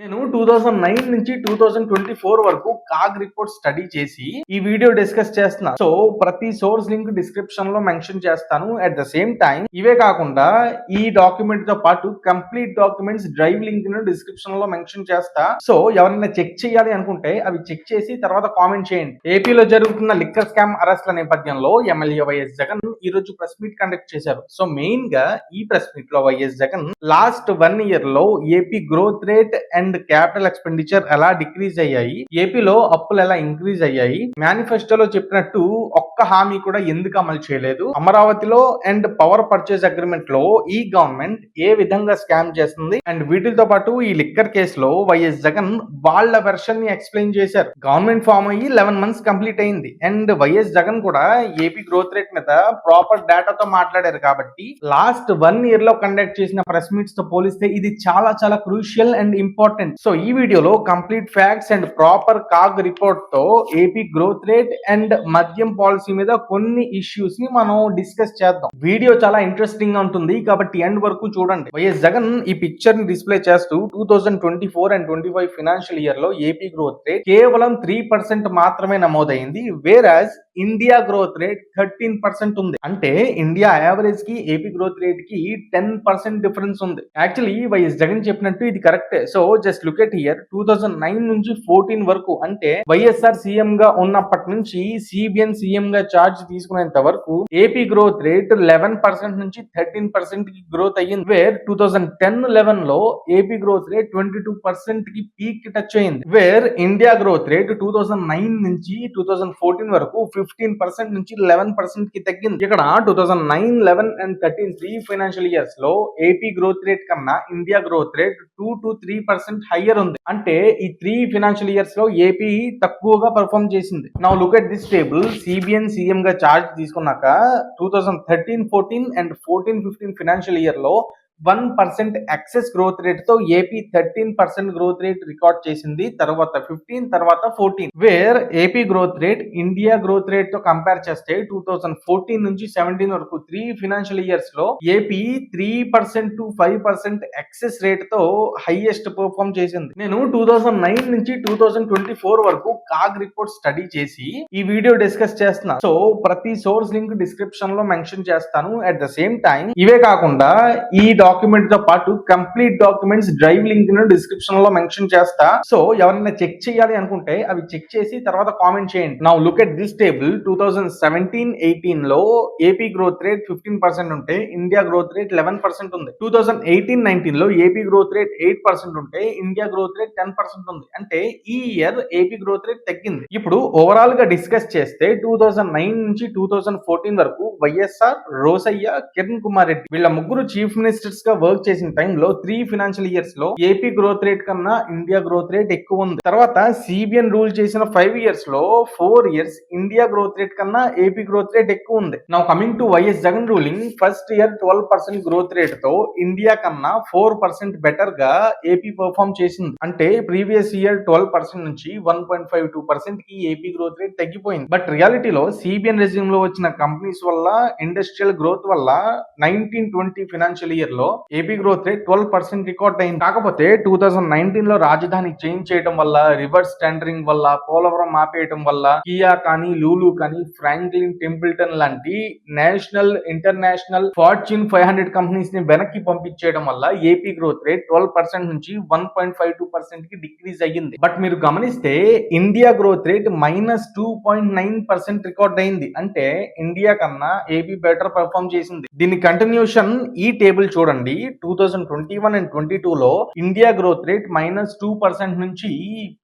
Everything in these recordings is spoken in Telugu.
నేను టూ థౌజండ్ నైన్ నుంచి టూ థౌజండ్ ట్వంటీ ఫోర్ వరకు కాగ్ రిపోర్ట్ స్టడీ చేసి ఈ వీడియో డిస్కస్ చేస్తున్నా. సో ప్రతి సోర్స్ లింక్ డిస్క్రిప్షన్లో మెన్షన్ చేస్తాను. అట్ ద సేమ్ టైం ఇవే కాకుండా ఈ డాక్యుమెంట్తో పాటు కంప్లీట్ డాక్యుమెంట్స్ డ్రైవ్ లింక్ను డిస్క్రిప్షన్లో మెన్షన్ చేస్తా. సో ఎవరైనా చెక్ చేయాలి అనుకుంటే అవి చెక్ చేసి తర్వాత కామెంట్ చేయండి. ఏపీలో జరుగుతున్న లిక్కర్ స్కామ్ అరెస్ట్ల నేపథ్యంలో ఎమ్మెల్యే వైఎస్ జగన్ ఈ రోజు ప్రెస్ మీట్ కండక్ట్ చేశారు. సో మెయిన్గా ఈ ప్రెస్ మీట్లో వైఎస్ జగన్ లాస్ట్ వన్ ఇయర్లో AP growth rate and and capital expenditure ఎలా డిక్రీజ్ అయ్యాయి ఏపీలో అప్పులు ఎలా ఇంక్రీజ్ అయ్యాయి మేనిఫెస్టోలో చెప్పినట్టు ఒక్క హామీ కూడా ఎందుకు అమలు చేయలేదు అమరావతిలో అండ్ పవర్ పర్చేస్ అగ్రిమెంట్లో ఈ గవర్నమెంట్ ఏ విధంగా స్కామ్ చేస్తుంది అండ్ వీటితో పాటు ఈ లిక్కర్ కేసులో వైఎస్ జగన్ వాళ్ళ వెర్షన్ని ఎక్స్ప్లెయిన్ చేశారు. గవర్నమెంట్ ఫామ్ అయ్యి లెవెన్ మంత్స్ కంప్లీట్ అయింది. అండ్ వైఎస్ జగన్ కూడా ఏపీ గ్రోత్ రేట్ మీద ప్రాపర్ డేటాతో మాట్లాడారు కాబట్టి లాస్ట్ వన్ ఇయర్లో కండక్ట్ చేసిన ప్రెస్ మీట్స్తో పోలిస్తే ఇది చాలా చాలా క్రూషియల్ అండ్ ఇంపార్టెంట్ సో ఈ వీడియోలో complete facts and proper CAG రిపోర్ట్తో AP growth rate and మద్యం పాలసీ మీద కొన్ని ఇష్యూస్ని మనం డిస్కస్ చేద్దాం. వీడియో చాలా ఇంట్రెస్టింగ్గా ఉంటుంది. కాబట్టి ఎండ్ వరకు చూడండి. వైఎస్ జగన్ ఈ పిక్చర్ని డిస్ప్లే చేస్తూ two thousand twenty four and twenty five financial ఇయర్లో ఏపీ గ్రోత్ రేట్ కేవలం త్రీ పర్సెంట్ మాత్రమే నమోదైంది. Whereas India growth rate thirteen percent ఉంది. అంటే ఇండియా యావరేజ్కి ఏపీ గ్రోత్ రేట్కి టెన్ పర్సెంట్ డిఫరెన్స్ ఉంది. యాక్చువల్లీ వైఎస్ జగన్ చెప్పినట్టు ఇది correct so just look at year two thousand nine నుంచి ఫోర్టీన్ వరకు అంటే వైఎస్ఆర్ సీఎం గా ఉన్నప్పటి నుంచి సిబిఎన్ సీఎం గా చార్జ్ తీసుకునేంత వరకు AP growth rate eleven percent నుంచి థర్టీన్ పర్సెంట్కి గ్రోత్ అయ్యింది. Where two thousand ten లెవెన్లో AP growth rate twenty two పర్సెంట్కి పీక్ టచ్ అయింది where India growth rate two thousand nine నుంచి టూ థౌసండ్ ఫోర్టీన్ వరకు ఫిఫ్టీన్ పర్సెంట్ నుంచి లెవెన్ పర్సెంట్కి తగ్గింది. ఇక్కడ two thousand nine eleven and thirteen three financial ఇయర్స్లో ఏపీ గ్రోత్ రేట్ కన్నా India growth rate two to three percent higher ఉంది. అంటే ఈ త్రీ ఫైనాన్షియల్ ఇయర్స్లో ఏపీ తక్కువగా పర్ఫామ్ చేసింది. Now look at this table CBN CM గా చార్జ్ తీసుకున్నాక two thousand thirteen fourteen and fourteen fifteen financial ఇయర్లో one percent excess growth రేట్తో AP thirteen percent growth rate record చేసింది. తర్వాత ఫిఫ్టీన్ తర్వాత fourteen. Where AP growth rate India growth రేట్తో compare చేస్తే టూ థౌసండ్ ఫోర్టీన్ నుంచి సెవెంటీన్ వరకు త్రీ ఫినాన్షియల్ ఇయర్స్లో AP three percent to five percent excess రేట్తో highest perform చేసింది. నేను టూ థౌసండ్ నైన్ నుంచి టూ థౌసండ్ ట్వంటీ ఫోర్ వరకు కాగ్ రిపోర్ట్ స్టడీ చేసి ఈ వీడియో డిస్కస్ చేస్తున్నా. సో ప్రతి సోర్స్ లింక్ డిస్క్రిప్షన్లో మెన్షన్ చేస్తాను. అట్ ద సేమ్ టైం ఇవే కాకుండా ఈ డాక్యుమెంట్తో పాటు కంప్లీట్ డాక్యుమెంట్స్ డ్రైవ్ లింక్ను డిస్క్రిప్షన్లో మెన్షన్ చేస్తా. సో ఎవరైనా చెక్ చేయాలి అనుకుంటే అవి చెక్ చేసి తర్వాత కామెంట్ చేయండి. Now look at this table two thousand seventeen ఎయిటీన్లో AP growth rate fifteen percent ఉంటే India growth rate eleven percent ఉంది. టూ థౌసండ్ ఎయిటీన్ నైన్టీన్లో AP growth rate eight percent ఉంటే India growth rate ten percent ఉంది. అంటే ఈ ఇయర్ ఏపీ గ్రోత్ రేట్ తగ్గింది. ఇప్పుడు ఓవరాల్గా డిస్కస్ చేస్తే టూ థౌసండ్ నైన్ నుంచి టూ థౌసండ్ ఫోర్టీన్ వరకు వైఎస్ఆర్ రోసయ్య కిరణ్ కుమార్ రెడ్డి వీళ్ళ ముగ్గురు చీఫ్ మినిస్టర్స్ గా వర్క్ చేసిన టైంలో త్రీ ఫినాన్షియల్ ఇయర్స్లో ఏపీ గ్రోత్ రేట్ కన్నా ఇండియా గ్రోత్ రేట్ ఎక్కువ ఉంది. తర్వాత సిబిఎన్ రూల్ చేసిన ఫైవ్ ఇయర్స్లో four years India growth rate కన్నా ఏపీ గ్రోత్ రేట్ ఎక్కువ ఉంది. Now coming to YS Jagan ruling first year twelve percent growth రేట్తో India కన్నా ఫోర్ పర్సెంట్ బెటర్గా ఏపీ పర్ఫామ్ చేసింది. అంటే ప్రీవియస్ ఇయర్ ట్వెల్వ్ పర్సెంట్ నుంచి వన్ పాయింట్ ఫైవ్ టూ పర్సెంట్కి ఏపీ గ్రోత్ రేట్ తగ్గిపోయింది. బట్ రియాలిటీలో సిబిఎన్ రెజ్యూమ్లో వచ్చిన కంపెనీస్ వల్ల ఇండస్ట్రియల్ గ్రోత్ వల్ల నైన్టీన్ ట్వంటీ ఫినాన్షియల్ ఇయర్లో AP growth rate twelve percent record అయింది. కాకపోతే టూ థౌసండ్ నైన్టీన్లో రాజధాని చేంజ్ చేయడం వల్ల రివర్స్ టెండరింగ్ వల్ల పోలవరం ఆపేయడం వల్ల కియా కానీ లూలు కానీ ఫ్రాంక్లిన్ టెంపుల్టన్ లాంటి national international fortune five hundred కంపెనీస్ని వెనక్కి పంపించేయడం వల్ల AP growth rate twelve percent నుంచి వన్ పాయింట్ ఫైవ్ టూ పర్సెంట్కి డిక్రీజ్ అయ్యింది. బట్ మీరు గమనిస్తే India growth rate minus two point nine percent record అయింది. అంటే ఇండియా కన్నా ఏపీ బెటర్ పర్ఫామ్ చేసింది. దీని కంటిన్యూషన్ ఈ టేబుల్ చూడండి. Two thousand twenty one and twenty two లో India growth rate minus two percent నుంచి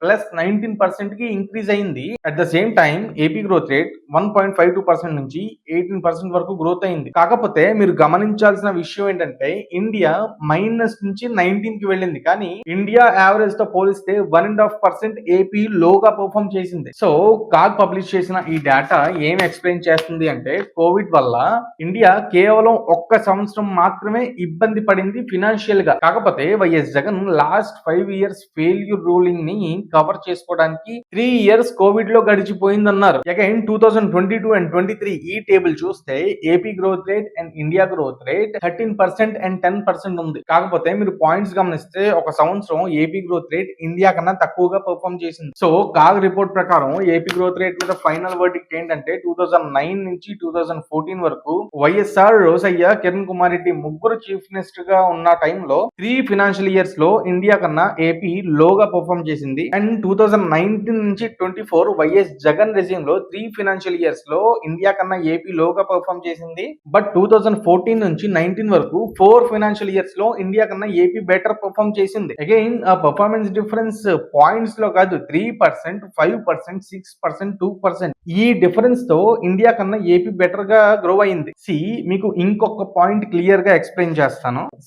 ప్లస్ నైన్టీన్ పర్సెంట్కి ఇంక్రీజ్ అయింది. At the same time AP growth rate one point five two percent నుంచి ఎయిటీన్ పర్సెంట్ వరకు గ్రోత్ అయింది. కాకపోతే మీరు గమనించాల్సిన విషయం ఏంటంటే ఇండియా మైనస్ నుంచి నైన్టీన్కి వెళ్ళింది. కానీ ఇండియా యావరేజ్తో పోలిస్తే one and half percent AP లోగా పర్ఫామ్ చేసింది. సో కాగ్ పబ్లిష్ చేసిన ఈ డేటా ఏం ఎక్స్ప్లెయిన్ చేస్తుంది అంటే కోవిడ్ వల్ల ఇండియా కేవలం ఒక్క సంవత్సరం మాత్రమే ఇబ్బంది ఇబ్బంది పడింది ఫినాన్షియల్గా. కాకపోతే YS Jagan last five years failure రూలింగ్ని cover చేసుకోవడానికి త్రీ ఇయర్స్ కోవిడ్లో గడిచిపోయిందన్నారు. Again two thousand twenty two and twenty three ఈ టేబుల్ చూస్తే AP growth rate and India growth rate thirteen percent and ten percent ఉంది. కాకపోతే మీరు పాయింట్స్ గమనిస్తే ఒక సంవత్సరం ఏపీ గ్రోత్ రేట్ ఇండియా కన్నా తక్కువగా పర్ఫామ్ చేసింది. సో కాగ్ రిపోర్ట్ ప్రకారం ఏపీ గ్రోత్ రేట్ మీద ఫైనల్ వర్డిక్ట్ ఏంటంటే టూ థౌసండ్ నైన్ నుంచి టూ థౌసండ్ ఫోర్టీన్ వరకు వైఎస్ఆర్ రోసయ్య కిరణ్ కుమార్ రెడ్డి ముగ్గురు చీఫ్ మినిస్టర్గా ఉన్న టైంలో త్రీ ఫినాన్షియల్ ఇయర్స్లో ఇండియా కన్నా ఏపీ లోగా పర్ఫామ్ చేసింది. అండ్ టూ థౌసండ్ నైన్టీన్ నుంచి twenty four Y S Jagan రెజిమ్లో three financial ఇయర్స్లో ఇండియా కన్నా ఏపీ లోగా పర్ఫామ్ చేసింది. బట్ టూ థౌసండ్ ఫోర్టీన్ నుంచి నైన్టీన్ వరకు ఫోర్ ఫైనాన్షియల్ ఇయర్స్లో ఇండియా కన్నా ఏపీ బెటర్ పర్ఫామ్ చేసింది. అగైన్ ఆ పర్ఫార్మెన్స్ డిఫరెన్స్ పాయింట్స్లో కాదు three percent five percent six percent two percent ఈ డిఫరెన్స్తో ఇండియా కన్నా ఏపీ బెటర్గా గ్రో అయింది. సి మీకు ఇంకొక పాయింట్ క్లియర్గా ఎక్స్ప్లెయిన్ చేస్తాను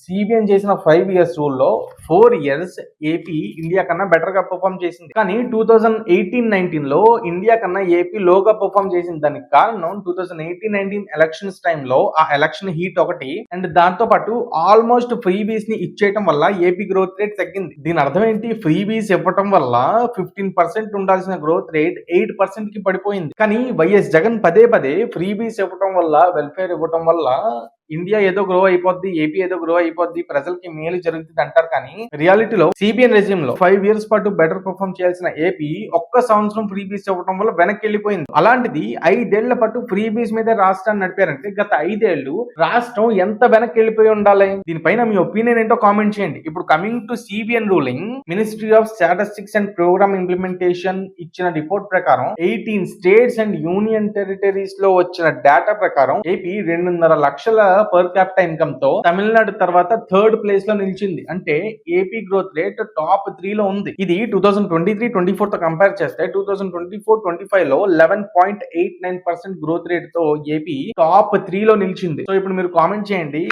సిబిఎన్ చేసిన ఫైవ్ ఇయర్స్ రూల్లో ఫోర్ ఇయర్స్ ఏపీ ఇండియా కన్నా బెటర్గా పర్ఫామ్ చేసింది. కానీ టూ థౌసండ్ ఎయిటీన్ నైన్టీన్లో ఇండియా కన్నా ఏపీ లోగా పర్ఫామ్ చేసింది. దానికి కారణం two thousand eighteen nineteen elections టైంలో ఆ ఎలక్షన్ హీట్ ఒకటి. అండ్ దాంతో పాటు ఆల్మోస్ట్ ఫ్రీ బీస్ని ఇచ్చేయటం వల్ల ఏపీ గ్రోత్ రేట్ తగ్గింది. దీని అర్థం ఏంటి? ఫ్రీ బీస్ ఇవ్వటం వల్ల ఫిఫ్టీన్ పర్సెంట్ ఉండాల్సిన గ్రోత్ రేట్ ఎయిట్ పర్సెంట్కి పడిపోయింది. కానీ వైఎస్ జగన్ పదే పదే ఫ్రీ బీస్ ఇవ్వటం వల్ల వెల్ఫేర్ ఇవ్వటం వల్ల ఇండియా ఏదో గ్రో అయిపోద్ది ఏపీ ఏదో గ్రో అయిపోద్ది ప్రజలకి మేలు జరుగుతుంది అంటారు కానీ రియాలిటీలో సిబిఎన్ రెజ్యూమ్లో ఫైవ్ ఇయర్స్ పాటు బెటర్ పర్ఫామ్ చేయాల్సిన ఏపీ ఒక్క సంవత్సరం ఫ్రీ బీస్ ఇవ్వడం వల్ల వెనక్కి వెళ్ళిపోయింది. అలాంటిది ఐదేళ్ళ పాటు ఫ్రీ బీస్ మీద రాష్ట్రాన్ని నడిపారంటే గత ఐదేళ్ళు రాష్ట్రం ఎంత వెనక్కి వెళ్ళిపోయి ఉండాలి? దీనిపైన మీ ఒపీనియన్ ఏంటో కామెంట్ చేయండి. ఇప్పుడు coming to CBN ruling ministry of statistics and programme implementation ఇచ్చిన రిపోర్ట్ ప్రకారం ఎయిటీన్ స్టేట్స్ అండ్ యూనియన్ టెరిటరీస్లో వచ్చిన డేటా ప్రకారం ఏపీ రెండున్నర లక్షల పర్ క్యాపిటల్ ఇన్కమ్తో తమిళనాడు తర్వాత థర్డ్ ప్లేస్లో నిలిచింది. అంటే AP growth rate top three లో ఉంది. ఇది two thousand twenty three twenty ఫోర్తో compare చేస్తే two thousand twenty four twenty ఫైవ్లో eleven point eight nine percent growth రేట్తో AP top three లో నిలిచింది. సో ఇప్పుడు మీరు కామెంట్ చేయండి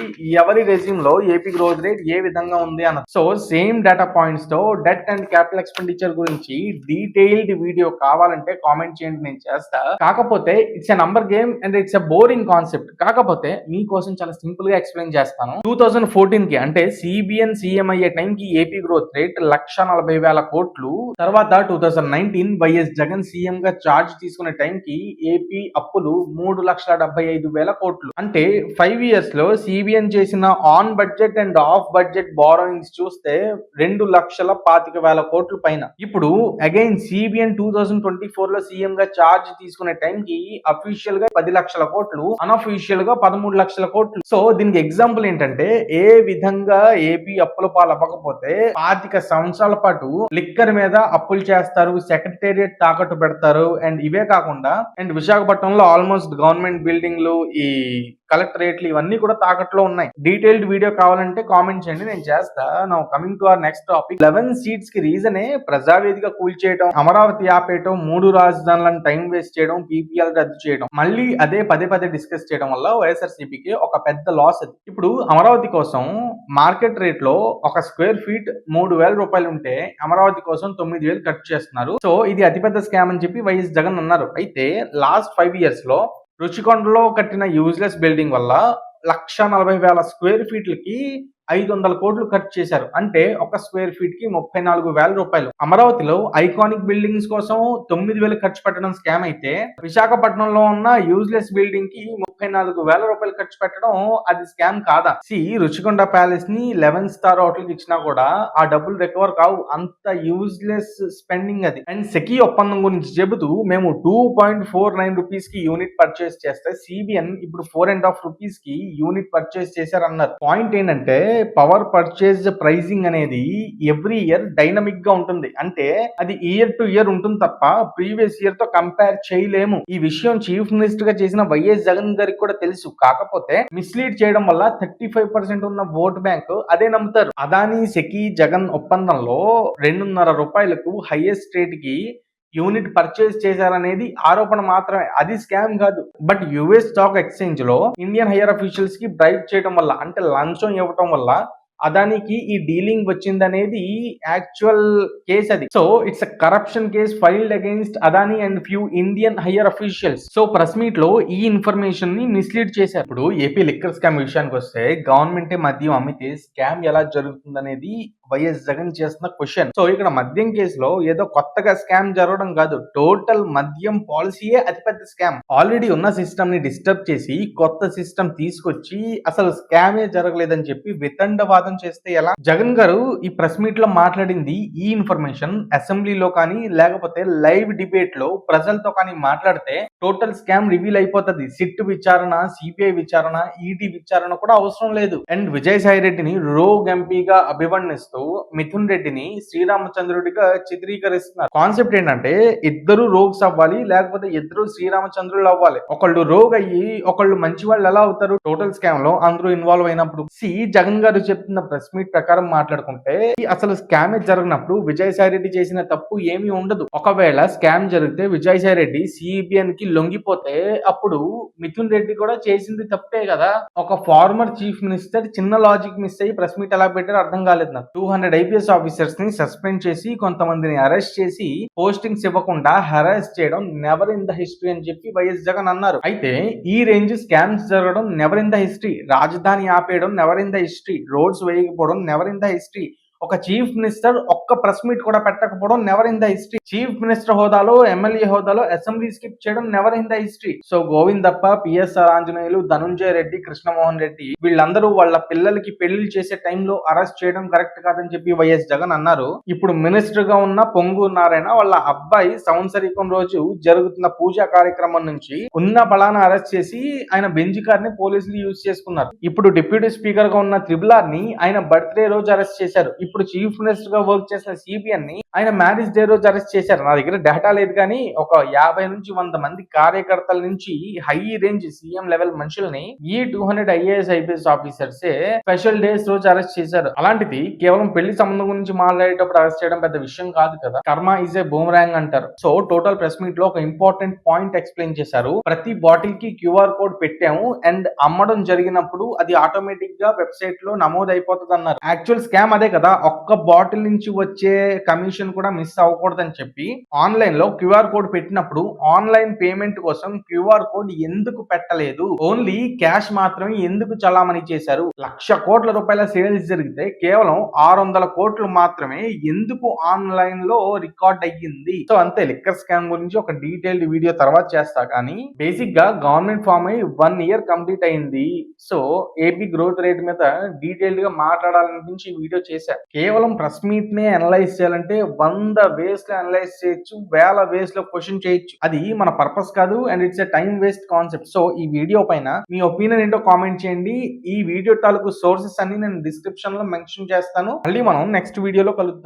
ఎవరి రెజ్యూమ్లో ఏపీ గ్రోత్ రేట్ ఏ విధంగా ఉంది అన్న సో సేమ్ డేటా పాయింట్స్తో డెట్ అండ్ క్యాపిటల్ ఎక్స్పెండిచర్ గురించి డీటెయిల్డ్ వీడియో కావాలంటే కామెంట్ చేయండి నేను చేస్తా. కాకపోతే it's a number game and it's a boring concept కాకపోతే మీకోసం చాలా సింపుల్గా ఎక్స్ప్లెయిన్ చేస్తాను. టూ థౌసండ్ ఫోర్టీన్కి అంటే సిబిఎన్ సీఎం అయ్యే టైం కి ఏపీ గ్రోత్ రేట్ లక్ష నలభై వేల కోట్లు. తర్వాత two thousand nineteen YS Jagan CM గా చార్జ్ తీసుకునే టైం కి ఏపీ అప్పులు మూడు లక్షల డెబ్బై ఐదు వేల కోట్లు. అంటే ఫైవ్ ఇయర్స్లో సిబిఎన్ చేసిన on budget and off budget borrowings చూస్తే రెండు లక్షల పాతిక వేల కోట్లు పైన. ఇప్పుడు again CBN two thousand twenty ఫోర్లో సీఎం గా చార్జ్ తీసుకునే టైం కి అఫీషియల్గా పది లక్షల కోట్లు అన్అఫీషియల్గా పదమూడు లక్షల కోట్లు. సో దీనికి ఎగ్జాంపుల్ ఏంటంటే ఏ విధంగా ఏపీ అప్పుల పాలు అవ్వకపోతే పాతిక సంవత్సరాల పాటు లిక్కర్ మీద అప్పులు చేస్తారు సెక్రటేరియట్ తాకట్టు పెడతారు అండ్ ఇవే కాకుండా అండ్ విశాఖపట్నంలో ఆల్మోస్ట్ గవర్నమెంట్ బిల్డింగ్లు ఈ కలెక్టరేట్లు ఇవన్నీ కూడా తాకట్లో ఉన్నాయి. డీటెయిల్డ్ వీడియో కావాలంటే కామెంట్ చేయండి నేను చేస్తా. Now coming to our next topic eleven సీట్స్కి రీజనే ప్రజావేదిక కూల్చేయడం అమరావతి ఆపేయటం మూడు రాజధానులను టైం వేస్ట్ చేయడం పీపీఎల్ రద్దు చేయడం మళ్ళీ అదే పదే పదే డిస్కస్ చేయడం వల్ల వైఎస్ఆర్సీపీకి ఒక పెద్ద లాస్ అది. ఇప్పుడు అమరావతి కోసం మార్కెట్ రేట్లో ఒక స్క్వేర్ ఫీట్ మూడు వేల రూపాయలు ఉంటే అమరావతి కోసం తొమ్మిది వేలు ఖర్చు చేస్తున్నారు. సో ఇది అతిపెద్ద స్కామ్ అని చెప్పి వైఎస్ జగన్ అన్నారు. అయితే లాస్ట్ ఫైవ్ ఇయర్స్లో రుచికొండలో కట్టిన యూజ్లెస్ బిల్డింగ్ వల్ల లక్ష నలభై వేల స్క్వేర్ ఫీట్లకి ఐదు వందల కోట్లు ఖర్చు చేశారు. అంటే ఒక స్క్వేర్ ఫీట్కి ముప్పై నాలుగు వేల రూపాయలు. అమరావతిలో ఐకానిక్ బిల్డింగ్స్ కోసం తొమ్మిది వేలు ఖర్చు పెట్టడం స్కామ్ అయితే విశాఖపట్నంలో ఉన్న యూజ్లెస్ బిల్డింగ్కి ముప్పై నాలుగు వేల రూపాయలు ఖర్చు పెట్టడం అది స్కామ్ కాదా? సి రుచికొండ ప్యాలెస్ని లెవెన్ స్టార్ హోటల్కి ఇచ్చినా కూడా ఆ డబ్బులు రికవర్ కావు. అంత యూజ్లెస్ స్పెండింగ్ అది. అండ్ సెకీ ఒప్పందం గురించి చెబుతూ మేము టూ పాయింట్ ఫోర్ నైన్ రూపీస్కి యూనిట్ పర్చేస్ చేస్తే సిబిఎన్ ఇప్పుడు ఫోర్ అండ్ హాఫ్ రూపీస్కి యూనిట్ పర్చేస్ చేశారన్నారు. పాయింట్ ఏంటంటే పవర్ పర్చేజ్ ప్రైజింగ్ అనేది ఎవ్రీ ఇయర్ డైనమిక్గా ఉంటుంది. అంటే అది ఇయర్ టు ఇయర్ ఉంటుంది తప్ప ప్రీవియస్ ఇయర్తో కంపేర్ చేయలేము. ఈ విషయం చీఫ్ మినిస్టర్గా చేసిన వైఎస్ జగన్ గారికి కూడా తెలుసు. కాకపోతే మిస్లీడ్ చేయడం వల్ల థర్టీ ఫైవ్ పర్సెంట్ ఉన్న ఓట్ బ్యాంక్ అదే నమ్ముతారు. అదానీ సెకీ జగన్ ఒప్పందంలో రెండున్నర రూపాయలకు హైయెస్ట్ రేట్కి యూనిట్ పర్చేస్ చేశారనేది ఆరోపణ మాత్రమే. అది స్కామ్ కాదు. బట్ యుఎస్ స్టాక్ ఎక్స్చేంజ్లో ఇండియన్ హైయర్ అఫీషియల్స్కి బ్రైట్ చేయడం వల్ల అంటే లంచం ఇవ్వటం వల్ల అదానికి ఈ డీలింగ్ వచ్చిందనేది యాక్చువల్ కేస్ అది. So it's a corruption case filed against Adani and few Indian higher officials. So press మీట్లో ఈ ఇన్ఫర్మేషన్ని మిస్లీడ్ చేశారు. ఇప్పుడు ఏపీ లిక్కర్ స్కామ్ విషయానికి వస్తే గవర్నమెంట్ మద్యం అమ్మితే స్కామ్ ఎలా జరుగుతుందనేది వైఎస్ జగన్ చేస్తున్న క్వశ్చన్. సో ఇక్కడ మద్యం కేసులో ఏదో కొత్తగా స్కామ్ జరగడం కాదు. టోటల్ మద్యం పాలసీయే అతిపెద్ద స్కామ్. ఆల్రెడీ ఉన్న సిస్టమ్ని డిస్టర్బ్ చేసి కొత్త సిస్టమ్ తీసుకొచ్చి అసలు స్కామే జరగలేదని చెప్పి వితండవాదం చేస్తే ఎలా? జగన్ గారు ఈ ప్రెస్ మీట్లో మాట్లాడింది ఈ ఇన్ఫర్మేషన్ అసెంబ్లీలో కానీ లేకపోతే లైవ్ డిబేట్లో ప్రజలతో కానీ మాట్లాడితే టోటల్ స్కామ్ రివీల్ అయిపోతుంది. సిట్ విచారణ సిబిఐ విచారణ ఈడీ విచారణ కూడా అవసరం లేదు. అండ్ విజయసాయి రెడ్డిని రోగ్ ఎంపీగా అభివర్ణిస్తూ మిథున్ రెడ్డిని శ్రీరామచంద్రుడిగా చిత్రీకరిస్తున్నారు. కాన్సెప్ట్ ఏంటంటే ఇద్దరు రోగ్స్ అవ్వాలి లేకపోతే ఇద్దరు శ్రీరామచంద్రులు అవ్వాలి. ఒకళ్ళు రోగ్ అయ్యి ఒకళ్ళు మంచి వాళ్ళు ఎలా అవుతారు? టోటల్ స్కామ్లో అందరూ ఇన్వాల్వ్ అయినప్పుడు. సి జగన్ గారు చెప్తున్న ప్రెస్ మీట్ ప్రకారం మాట్లాడుకుంటే అసలు స్కామ్ జరిగినప్పుడు విజయసాయి రెడ్డి చేసిన తప్పు ఏమీ ఉండదు. ఒకవేళ స్కామ్ జరిగితే విజయసాయి రెడ్డి సిబిఎన్కి లొంగిపోతే అప్పుడు మిథున్ రెడ్డి కూడా చేసింది తప్పే కదా. ఒక ఫార్మర్ చీఫ్ మినిస్టర్ చిన్న లాజిక్ మిస్ అయ్యి ప్రెస్ మీట్ ఎలా పెట్టారో అర్థం కాలేదు నాకు. టూ టూ హండ్రెడ్ ఐపీఎస్ ఆఫీసర్స్ని సస్పెండ్ చేసి కొంతమందిని అరెస్ట్ చేసి పోస్టింగ్స్ ఇవ్వకుండా హెరాస్ చేయడం నెవర్ ఇన్ ద హిస్టరీ అని చెప్పి వైఎస్ జగన్ అన్నారు. అయితే ఈ రేంజ్ స్కామ్స్ జరగడం నెవర్ ఇన్ ద హిస్టరీ రాజధాని ఆపేయడం never in the history roads వేయకపోవడం never in the history ఒక చీఫ్ మినిస్టర్ ఒక్క ప్రెస్ మీట్ కూడా పెట్టకపోవడం never in the history chief minister హోదాలో ఎమ్మెల్యే హోదాలో అసెంబ్లీ స్కిప్ చేయడం never in the history so Govindappa PSR Anjaneyulu Dhanunjaya Reddy Krishnamohan Reddy వీళ్ళందరూ వాళ్ళ పిల్లలకి పెళ్ళి చేసే టైంలో అరెస్ట్ చేయడం కరెక్ట్ కాదని చెప్పి వైఎస్ జగన్ అన్నారు. ఇప్పుడు మినిస్టర్గా ఉన్న పొంగు నారాయణ వాళ్ళ అబ్బాయి సంవత్సరికం రోజు జరుగుతున్న పూజా కార్యక్రమం నుంచి ఉన్న బలాన్ని అరెస్ట్ చేసి ఆయన బెంజ్ కార్ని పోలీసులు యూజ్ చేసుకున్నారు. ఇప్పుడు డిప్యూటీ స్పీకర్గా ఉన్న త్రిబులార్ని ఆయన బర్త్డే రోజు అరెస్ట్ చేశారు. ఇప్పుడు చీఫ్ మినిస్టర్గా వర్క్ చేసిన సిబిఎన్ని ఆయన మ్యారేజ్ డే రోజు అరెస్ట్ చేశారు. నా దగ్గర డేటా లేదు కానీ ఒక యాభై నుంచి వంద మంది కార్యకర్తల నుంచి హై రేంజ్ సీఎం లెవెల్ మనుషుల్ని ఈ two hundred IAS IPS officers special days రోజు అరెస్ట్ చేశారు. అలాంటిది కేవలం పెళ్ళి సంబంధం గురించి మాట్లాడేటప్పుడు అరెస్ట్ చేయడం పెద్ద విషయం కాదు కదా. కర్మ ఈజ్ ఏ బూమరాంగ్ అంటారు. సో టోటల్ ప్రెస్ మీట్లో ఒక ఇంపార్టెంట్ పాయింట్ ఎక్స్ప్లెయిన్ చేశారు. ప్రతి బాటిల్కి క్యూఆర్ కోడ్ పెట్టాము అండ్ అమ్మడం జరిగినప్పుడు అది ఆటోమేటిక్గా వెబ్సైట్లో నమోదు అయిపోతుంది అన్నారు యాక్చువల్ స్కామ్ అదే కదా. ఒక్క బాటిల్ నుంచి వచ్చే కమిషన్ కూడా మిస్ అవ్వకూడదని చెప్పి ఆన్లైన్లో క్యూఆర్ కోడ్ పెట్టినప్పుడు ఆన్లైన్ పేమెంట్ కోసం క్యూఆర్ కోడ్ ఎందుకు పెట్టలేదు? ఓన్లీ క్యాష్ మాత్రమే ఎందుకు చలామణి చేశారు? లక్ష కోట్ల రూపాయల సేల్స్ జరిగితే కేవలం ఆరు వందల కోట్లు మాత్రమే ఎందుకు ఆన్లైన్లో రికార్డ్ అయ్యింది? సో అంతే లిక్కర్ స్కామ్ గురించి ఒక డీటెయిల్డ్ వీడియో తర్వాత చేస్తా కానీ బేసిక్గా గవర్నమెంట్ ఫామ్ అయి వన్ ఇయర్ కంప్లీట్ అయింది. సో ఏపీ గ్రోత్ రేట్ మీద డీటెయిల్డ్గా మాట్లాడాలనిపించి వీడియో చేశా. కేవలం ప్రెస్ మీట్ నే అనలైజ్ చేయాలంటే వంద వేస్లో అనలైజ్ చేయొచ్చు వేల వేస్లో క్వశ్చన్ చేయొచ్చు. అది మన పర్పస్ కాదు and it's a time waste concept so ఈ వీడియో పైన మీ ఒపీనియన్ ఏంటో కామెంట్ చేయండి. ఈ వీడియో తాలూకు సోర్సెస్ అన్ని నేను డిస్క్రిప్షన్లో మెన్షన్ చేస్తాను. మళ్ళీ మనం నెక్స్ట్ వీడియోలో కలుద్దాం.